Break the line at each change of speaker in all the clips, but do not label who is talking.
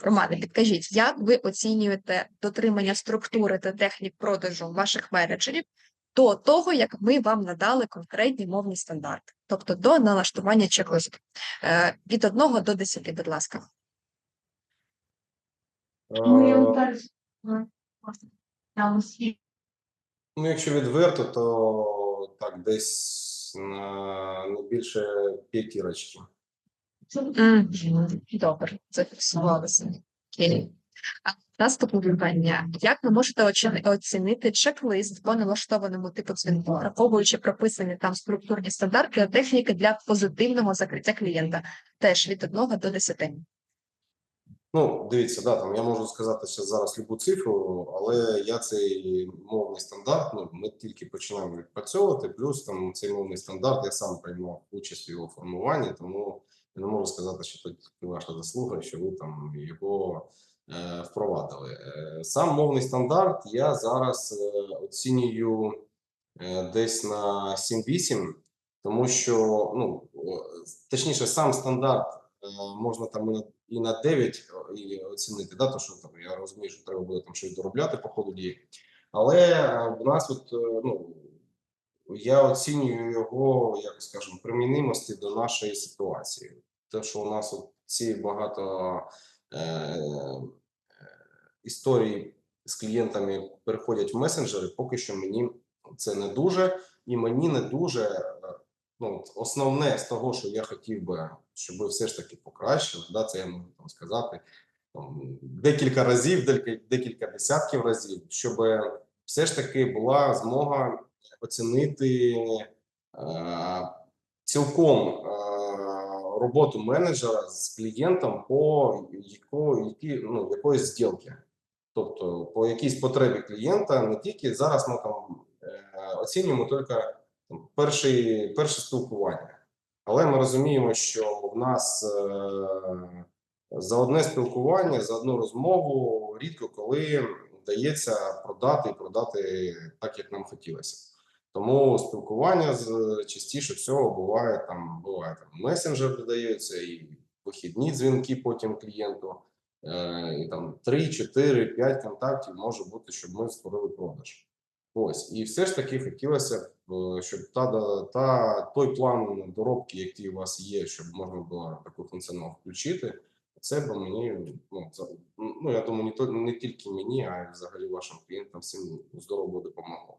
Романе, підкажіть, як ви оцінюєте дотримання структури та технік продажу ваших менеджерів до того, як ми вам надали конкретні мовні стандарти, тобто до налаштування чек-листу? Е, від 1 до 10, будь ласка.
Е, Ну, якщо відверто, то так, десь на не більше п'ятірочки.
Добре, зафіксувалося. Окей. Наступне питання. Як ви можете оцінити чек-лист по налаштованому типу дзвінку, враховуючи прописані там структурні стандарти та техніки для позитивного закриття клієнта? Теж від 1 до 10.
Ну, дивіться, да, там я можу сказати ще зараз любу цифру, але я цей мовний стандарт, ну, ми тільки починаємо відпрацьовувати, плюс там цей мовний стандарт, я сам приймав участь в його формуванні, тому я не можу сказати, що тут ваша заслуга, що ви там його е, впровадили. Е, сам мовний стандарт я зараз е, оцінюю е, десь на 7-8, тому що, ну, точніше, сам стандарт е, можна там і на і на 9 і оцінити, да, то що там я розумію, що треба буде там щось доробляти по ходу дії. Але е, в нас, от, е, ну я оцінюю його, як скажемо, примінимості до нашої ситуації. Те, що у нас от ці багато е, е, історій з клієнтами переходять в месенджери, поки що мені це не дуже, і мені не дуже е, ну, основне з того, що я хотів би, щоб все ж таки покращили, да, це я можу там сказати там, декілька разів, декілька десятків разів, щоб все ж таки була змога оцінити е, цілком е, роботу менеджера з клієнтом по яко, які, ну, якоїсь зділки. Тобто по якійсь потребі клієнта, не тільки зараз ми там е, оцінюємо тільки там, перше спілкування. Але ми розуміємо, що в нас за одне спілкування, за одну розмову рідко коли вдається продати і продати так, як нам хотілося. Тому спілкування з частіше всього буває там, буває там месенджер додається, і вихідні дзвінки потім клієнту. Е, і там 3, 4, 5 контактів може бути, щоб ми створили продаж. Ось, і все ж таки хотілося б, е, щоб та, та, той план доробки, який у вас є, щоб можна було таку функціонал включити. Це б мені, ну, за- ну я думаю, не, то, не тільки мені, а й взагалі вашим клієнтам всім здорово допомогло.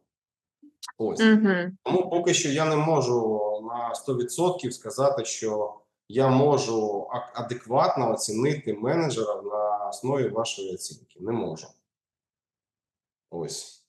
Ось.
Угу.
Тому поки що я не можу на 100% сказати, що я можу адекватно оцінити менеджера на основі вашої оцінки. Не можу. Ось.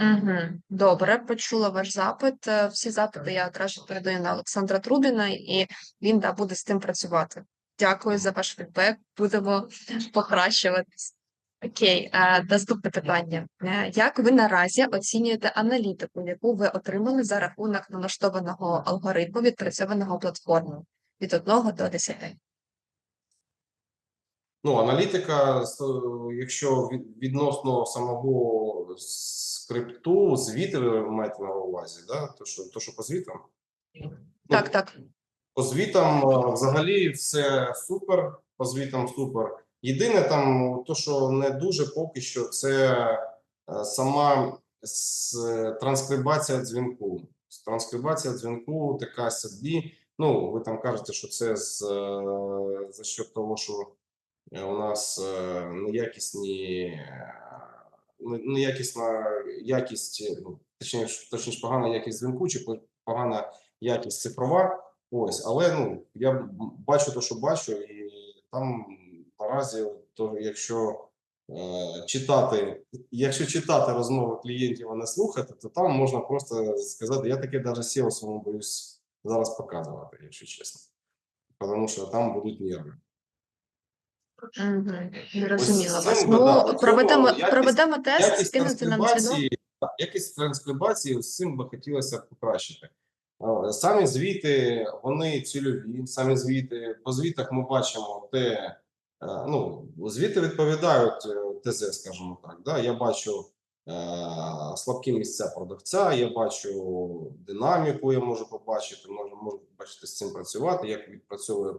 Угу. Добре, почула ваш запит. Е, Всі запити я одразу передаю на Олександра Трубіна, і він да, буде з цим працювати. Дякую за ваш фідбек. Будемо покращуватись. Окей, наступне питання. Е, Як ви наразі оцінюєте аналітику, яку ви отримали за рахунок налаштованого алгоритму відпрацьованого платформою від 1 до 10?
Ну, аналітика, якщо відносно самого скрипту, звіти ви маєте на увазі, да? то, що, то, що по звітам?
Так, так.
По звітам е, взагалі все супер. По звітам супер. Єдине там, то що не дуже поки що, це е, сама транскрибація дзвінку. Транскрибація дзвінку така собі. Ну, ви там кажете, що це з, е, за що того, що е, у нас неякісні, неякісна якість, ну, точніше, точніше, погана якість дзвінку чи погана якість цифрова. Ось, але ну я бачу те, що бачу, і там наразі, то якщо е, читати, якщо читати розмови клієнтів, а не слухати, то там можна просто сказати, я таке навіть SEO своєму боюсь зараз показувати, якщо чесно. Тому що там будуть нерви.
Угу.
Ось
вас.
да,
Ну, проведемо,
якість-
проведемо тест, скинути нам
так, якість транскрибації з цим би хотілося покращити. Самі звіти, вони цільові, самі звіти. По звітах ми бачимо те, ну, звіти відповідають е, ТЗ, скажімо так. Да? Я бачу е, слабкі місця продавця, я бачу динаміку, я можу побачити, можу, можу побачити з цим працювати, як відпрацьовує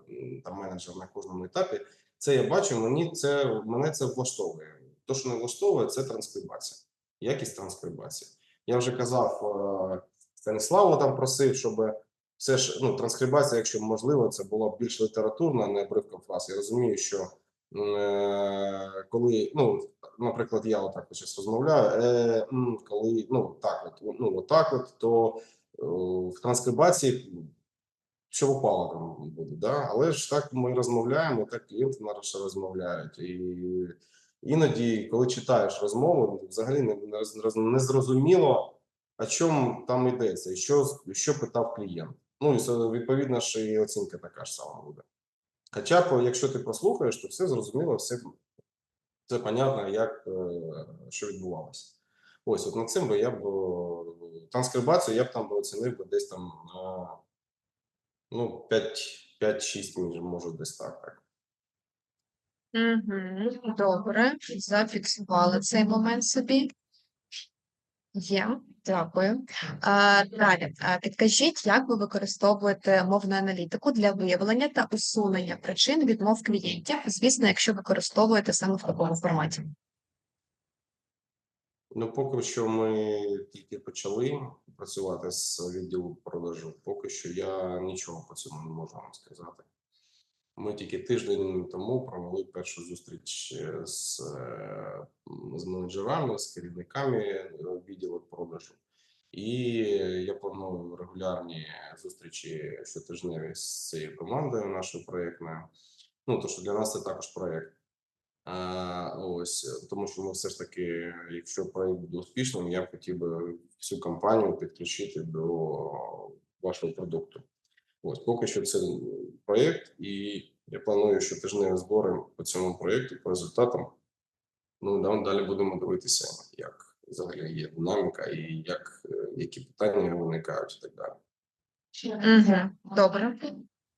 там менеджер на кожному етапі. Це я бачу, мені це мене це влаштовує. То, що не влаштовує, це транскрибація, якість транскрибації. Я вже казав е, Станіславу там просив, щоб все ж ну, транскрибація, якщо можливо, це була більш літературна, не обривка фраз. Я розумію, що е, коли, ну, наприклад, я отак от зараз розмовляю, е, коли ну так, от, ну отак, от, то е, в транскрибації що впало там буде, да? але ж так ми розмовляємо, так клієнти наші розмовляють. І іноді, коли читаєш розмову, взагалі не, не, не зрозуміло, о чому там йдеться, і що, що питав клієнт. Ну і відповідно ж і оцінка така ж сама буде. Хоча, якщо ти послухаєш, то все зрозуміло, все, все понятно, як е, що відбувалося. Ось, от над цим би я б е, транскрибацію я б там би оцінив би десь там на ну, 5-6, може, десь так. так.
Добре, зафіксували цей момент собі. Є, дякую. Далі, підкажіть, як ви використовуєте мовну аналітику для виявлення та усунення причин відмов клієнтів, звісно, якщо використовуєте саме в такому форматі.
Ну, поки що ми тільки почали працювати з відділу продажу. Поки що я нічого по цьому не можу вам сказати. Ми тільки тиждень тому провели першу зустріч е, з, е, з менеджерами, з керівниками е, відділу продажу. І я планую регулярні зустрічі щотижневі з цією командою нашою проєктною. Ну, то що для нас це також проєкт. А, ось тому, що ми все ж таки, якщо проект буде успішним, я хотів би всю компанію підключити до вашого продукту. Ось поки що це проєкт, і я планую щотижневі збори по цьому проєкту, по результатам. Ну да, далі будемо дивитися, як взагалі є динаміка і як е, які питання виникають і так далі.
Угу, добре.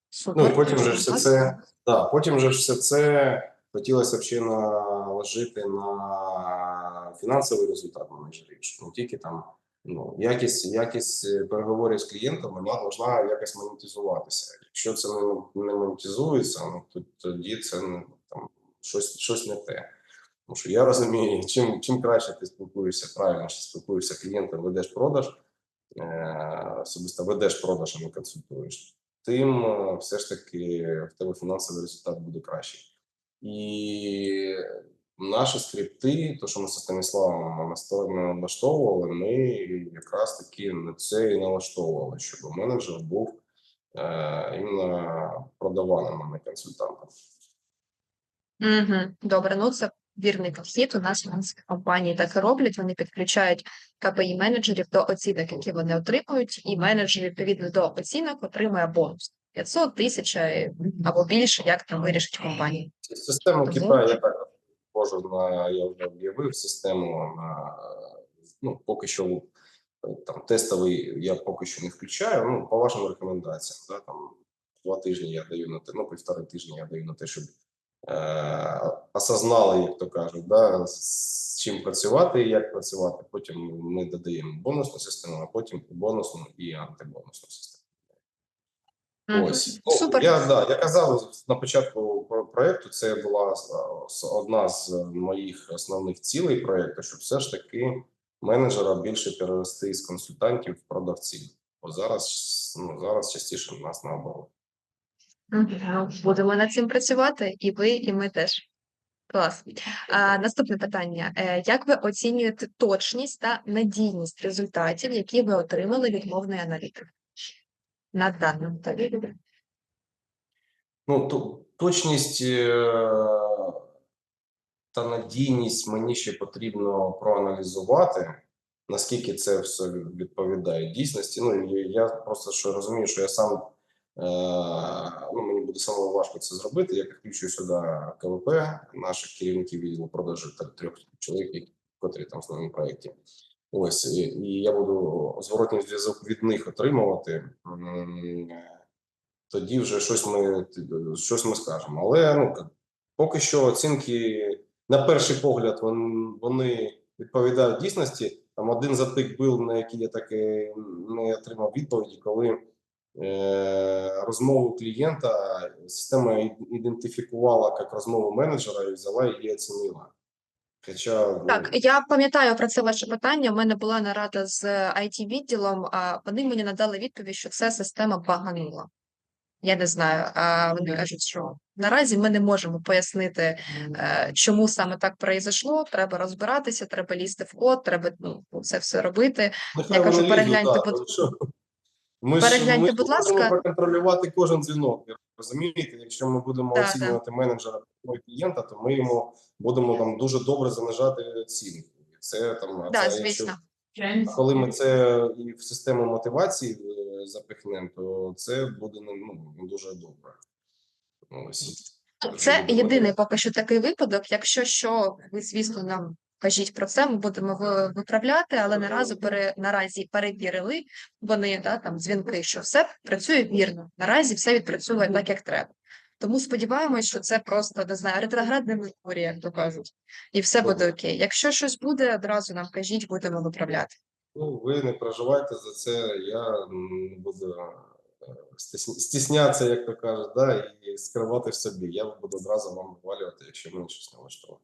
Супер.
Ну і потім же ж все це, да, потім же ж все це хотілося б ще наложити на фінансовий результат менеджерів, щоб не тільки там ну, якість, якість е, переговорів з клієнтом вона повинна якось монетизуватися. Якщо це не, не монетизується, ну то тоді це ну, там щось, щось не те. Тому що я розумію, чим, чим краще ти спілкуєшся, правильно що спілкуєшся клієнтом, ведеш продаж, е, особисто ведеш продаж, а не консультуєш тим е, все ж таки в тебе фінансовий результат буде кращий. І наші скрипти, то що ми з Станіславом налаштовували, ми якраз таки на це і налаштовували, щоб менеджер був е, іменно продаваним, а не консультантом.
Угу, добре, ну це вірний підхід. У нас фінансові компанії так і роблять. Вони підключають КПІ менеджерів до оцінок, які вони отримують, і менеджер відповідно до оцінок отримує бонус 500 тисяч е, або більше, як там вирішить компанія.
Систему Китаю я так можу на я вже об'явив систему ну поки що е, там тестовий я поки що не включаю. Ну по вашим рекомендаціям, да, там два тижні я даю на те, ну півтори тижні я даю на те, щоб е, осознали, як то кажуть, да, з чим працювати і як працювати. Потім ми додаємо бонусну систему, а потім бонусну і антибонусну систему. Ось Ну,
Супер.
Я да я казав на початку проекту. Це була е, одна з моїх основних цілей проекту, щоб все ж таки менеджера більше перевести з консультантів в продавців. Бо зараз ну зараз частіше в нас наоборот.
Будемо над цим працювати, і ви, і ми теж. Клас. А, наступне питання: Е, як ви оцінюєте точність та надійність результатів, які ви отримали від мовної аналітики? На даному етапі?
Ну то точність е, та надійність мені ще потрібно проаналізувати, наскільки це все відповідає дійсності. Ну я просто що розумію, що я сам е, ну мені буде самому важко це зробити. Я підключую сюди КВП, наших керівників відділу продажу трьох чоловік, які- котрі там в своєму проєкті. Ось і, я буду зворотній зв'язок від них отримувати. Тоді вже щось ми щось ми скажемо. Але ну поки що оцінки на перший погляд вони відповідають дійсності. Там один затик був, на який я так і не отримав відповіді, коли е, розмову клієнта система ідентифікувала як розмову менеджера і взяла її оцінила. Хоча
Так, я пам'ятаю про це ваше питання. У мене була нарада з it відділом, а вони мені надали відповідь, що це система баганула. Я не знаю. А вони кажуть, що наразі ми не можемо пояснити, е, чому саме так произошло. Треба розбиратися, треба лізти в код, треба ну, це все робити.
нехай
я кажу, перегляньте,
тому що Ми ж,
перегляньте,
ми
будь ласка.
проконтролювати кожен дзвінок. Розумієте, якщо ми будемо
да.
оцінювати менеджера клієнта, то ми йому будемо там дуже добре занижати. І Це там
Да,
це,
звісно.
А коли ми це і в систему мотивації е, запихнемо, то це буде ну, ну, дуже добре. Ось.
Це єдиний поки що такий випадок. Якщо що, ви звісно нам кажіть про це, ми будемо виправляти, але наразі пере наразі перевірили вони да там дзвінки, що все працює вірно. Наразі все відпрацьовує так, як треба. Тому сподіваємось, що це просто не знаю, ретроградна Меркурій, як то кажуть, і все буде окей. Якщо щось буде, одразу нам кажіть, будемо виправляти.
Ну, ви не переживайте за це. Я не буду е, стіснятися, як то кажуть, да, і скривати в собі. Я буду одразу вам вивалювати, якщо мене щось не влаштовує.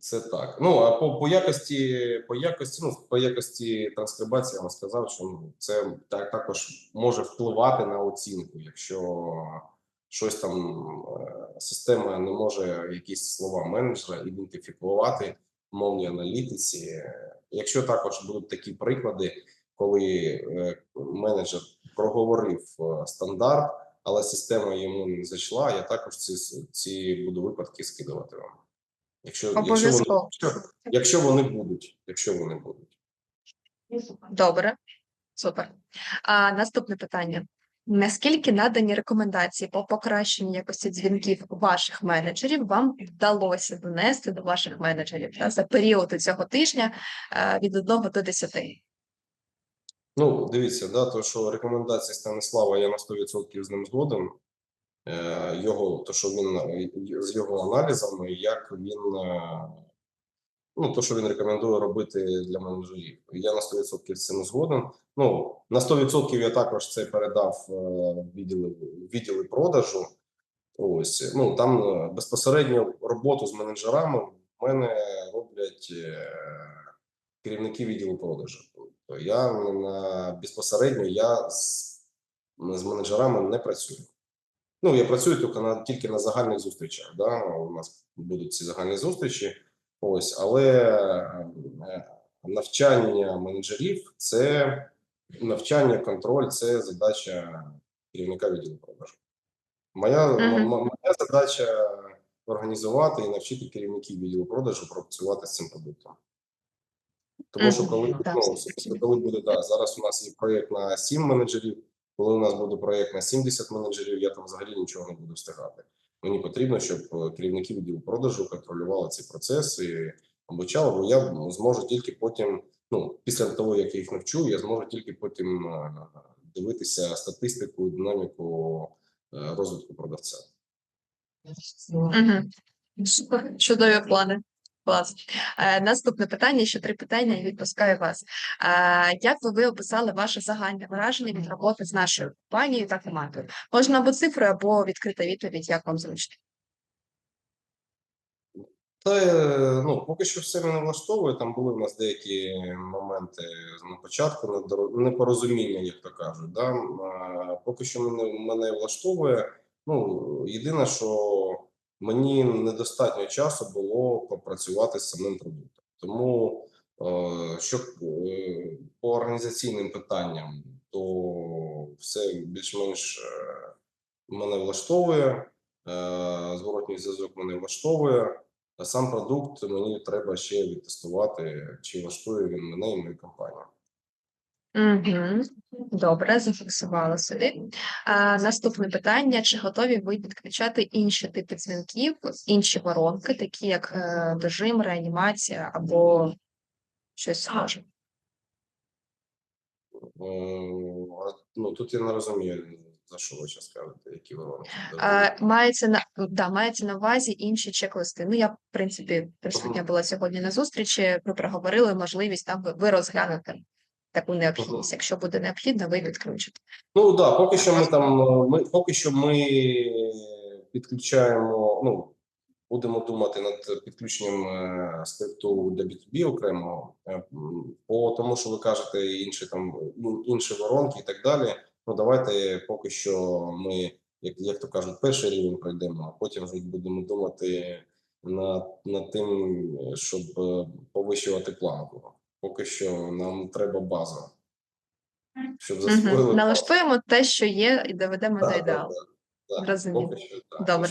Це так. Ну а по, по якості, по якості, ну по якості транскрибації я вам сказав, що ну, це так також може впливати на оцінку, якщо щось там е, система не може якісь слова менеджера ідентифікувати в мовній аналітиці. Якщо також будуть такі приклади, коли е, менеджер проговорив е, стандарт, але система йому не зайшла, я також ці, ці буду випадки скидувати вам. Якщо, якщо, вони, якщо вони будуть, якщо вони будуть.
Добре, супер. А наступне питання. Наскільки надані рекомендації по покращенню якості дзвінків ваших менеджерів вам вдалося донести до ваших менеджерів та, за період цього тижня е, від 1 до 10?
Ну, дивіться, да, то що рекомендації Станислава, я на 100% з ним згоден. Е, його, то, що він е, з його аналізами, як він, е, ну, то, що він рекомендує робити для менеджерів. Я на 100% з цим згоден. Ну, на 100% я також це передав відділи, відділи продажу. Ось, ну, там безпосередньо роботу з менеджерами в мене роблять керівники відділу продажу. Тобто я на безпосередньо я з, з менеджерами не працюю. Ну, я працюю тільки на тільки на загальних зустрічах. Да? У нас будуть ці загальні зустрічі. Ось, але е, навчання менеджерів це навчання, контроль це задача керівника відділу продажу. Моя,
Мгм.
м- моя задача організувати і навчити керівників відділу продажу працювати з цим продуктом. Тому що коли, ну, коли буде да, зараз у нас є проєкт на 7 менеджерів. Коли у нас буде проєкт на 70 менеджерів, я там взагалі нічого не буду встигати. Мені потрібно, щоб е, керівники відділу продажу контролювали ці процеси, обучали, бо я зможу тільки потім, ну після того як я їх навчу, я зможу тільки потім е, дивитися статистику, динаміку е, розвитку продавця.
Угу. Супер, плани. Клас. Е, наступне питання, ще три питання, і відпускаю вас. Е, як би ви описали ваше загальне враження від роботи з нашою компанією та командою? Можна або цифри, або відкрита відповідь, як вам зручно.
Та е, ну поки що все мене влаштовує. Там були в нас деякі моменти на початку непорозуміння, як то кажуть. Да? Поки що мене, мене влаштовує. Ну єдине, що мені недостатньо часу було попрацювати з самим продуктом. Тому е, що е, по організаційним питанням, то все більш-менш е, мене влаштовує. Зворотній зв'язок мене влаштовує. А сам продукт мені треба ще відтестувати, чи влаштує він мене і мою компанію.
Угу. Добре, зафіксувала собі. А, наступне питання: чи готові ви підключати інші типи дзвінків, інші воронки, такі як е, дожим, реанімація або щось схоже?
Е, а, Ну тут я не розумію, за що ви зараз кажете, які воронки.
А, мається на да, мається на увазі інші чек-листи. Ну, я, в принципі, присутня була сьогодні на зустрічі. Ми проговорили можливість там ви- ви розглянути таку необхідність. Якщо буде необхідно, ви підключите.
Ну да, поки що ми там е, ми поки що ми підключаємо. Ну будемо думати над підключенням е, скрипту для B2B окремо, е, по тому, що ви кажете, інші там інші воронки і так далі. Ну давайте поки що ми, як, як то кажуть, перший рівень пройдемо, а потім вже будемо думати над, над тим, е, щоб е, повищувати планку. Поки що нам треба база. Щоб засвоїли базу.
Налаштуємо те, що є, і доведемо
Да,
до ідеалу.
да, да. Поки що, так.
Добре.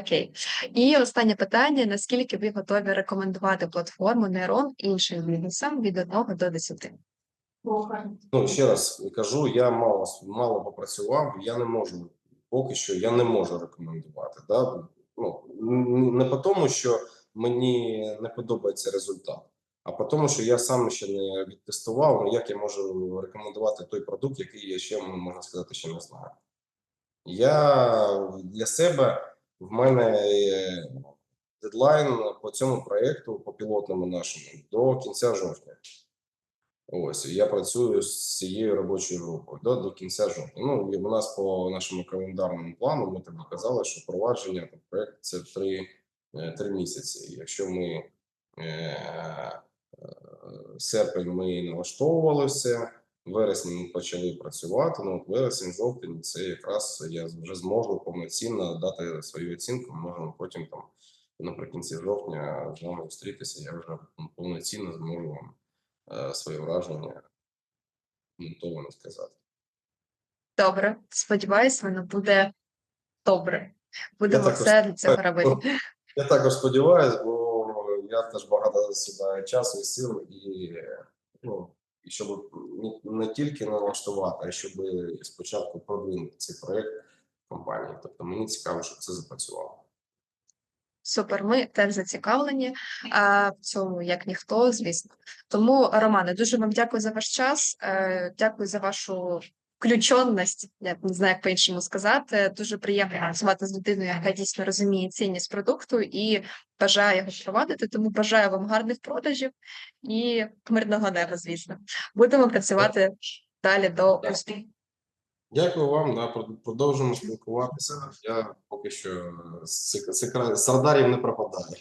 Окей. І останнє питання: наскільки ви готові рекомендувати платформу Нейрон іншим бізнесам від 1 до 10?
Ну, ще раз кажу, я мало, мало попрацював, я не можу, поки що я не можу рекомендувати. Да? Ну, не по тому, що мені не подобається результат, а по тому, що я сам ще не відтестував, ну як я можу рекомендувати той продукт, який я ще, можна сказати, ще не знаю. Я для себе в мене дедлайн по цьому проєкту, по пілотному нашому, до кінця жовтня. Ось я працюю з цією робочою групою до, до кінця жовтня. Ну і у нас по нашому календарному плану ми тобі казали, що впровадження та проект це три, е, три місяці. Якщо ми е, серпень ми налаштовували все, в вересні ми почали працювати. Ну от вересень, жовтень, це якраз я вже зможу повноцінно дати свою оцінку. Ми можемо потім там наприкінці жовтня з вами зустрітися. Я вже повноцінно зможу вам е, своє враження монтовано сказати.
Добре, сподіваюсь, воно буде добре. Будемо все для цього робити.
Я також сподіваюся, бо я теж багато сюди часу і сил, і ну і щоб не, тільки налаштувати, а щоб спочатку продвинути цей проект компанії. Тобто мені цікаво, щоб це запрацювало.
Супер, ми теж зацікавлені а, в цьому, як ніхто, звісно. Тому, Романе, дуже вам дякую за ваш час. Е, дякую за вашу включеність. Я не знаю, як по-іншому сказати. Дуже приємно працювати з людиною, яка дійсно розуміє цінність продукту і бажає його впровадити. Тому бажаю вам гарних продажів і мирного неба, звісно. Будемо працювати далі до успіху.
Дякую вам. Да, прод- продовжимо спілкуватися. Я поки що з радарів не пропадаю.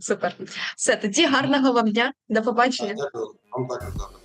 Супер. Все, тоді гарного вам дня. До побачення.
Дякую вам також. да.